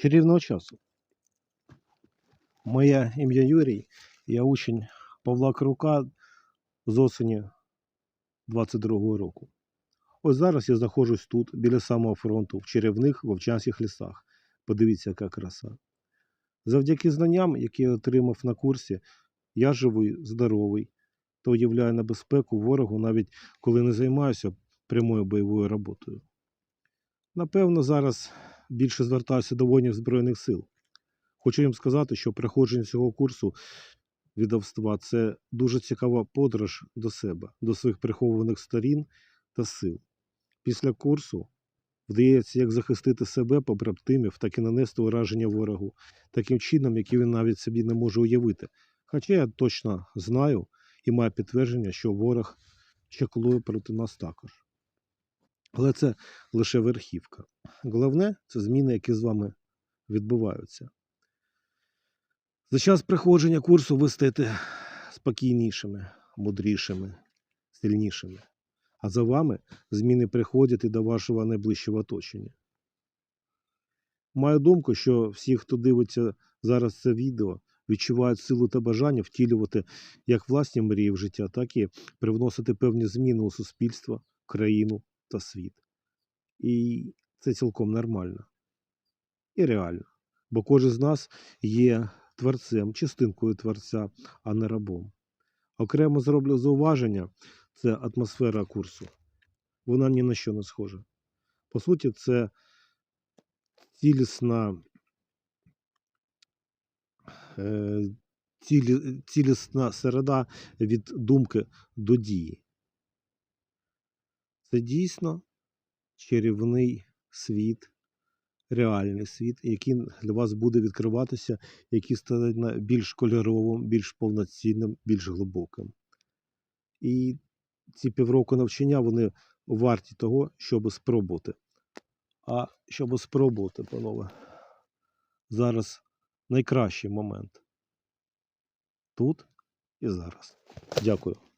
Чарівного часу. Моє ім'я Юрій, я учень Павла Крука з осені 22-го року. Ось зараз я знаходжусь тут, біля самого фронту, в чарівних вовчанських лісах. Подивіться, яка краса. Завдяки знанням, які я отримав на курсі, я живий, здоровий та уявляю небезпеку ворогу, навіть коли не займаюся прямою бойовою роботою. Напевно, зараз більше звертаюся до воїнів Збройних сил. Хочу їм сказати, що проходження цього курсу відомства це дуже цікава подорож до себе, до своїх прихованих сторін та сил. Після курсу вдається як захистити себе, побратимів, так і нанести ураження ворогу таким чином, який він навіть собі не може уявити. Хоча я точно знаю і маю підтвердження, що ворог чеклує проти нас також. Але це лише верхівка. Головне це зміни, які з вами відбуваються. За час проходження курсу ви стаєте спокійнішими, мудрішими, сильнішими. А за вами зміни приходять і до вашого найближчого оточення. Маю думку, що всі, хто дивиться зараз це відео, відчувають силу та бажання втілювати як власні мрії в життя, так і привносити певні зміни у суспільство, країну та світ. І це цілком нормально і реально. Бо кожен з нас є творцем, частинкою творця, а не рабом. Окремо зроблю зауваження це атмосфера курсу. Вона ні на що не схожа. По суті, це цілісна, е, цілі, цілісна середа від думки до дії. Це дійсно чарівний світ, реальний світ, який для вас буде відкриватися, який стане більш кольоровим, більш повноцінним, більш глибоким. І ці півроку навчання вони варті того, щоб спробувати. А щоб спробувати, панове, зараз найкращий момент. Тут і зараз. Дякую.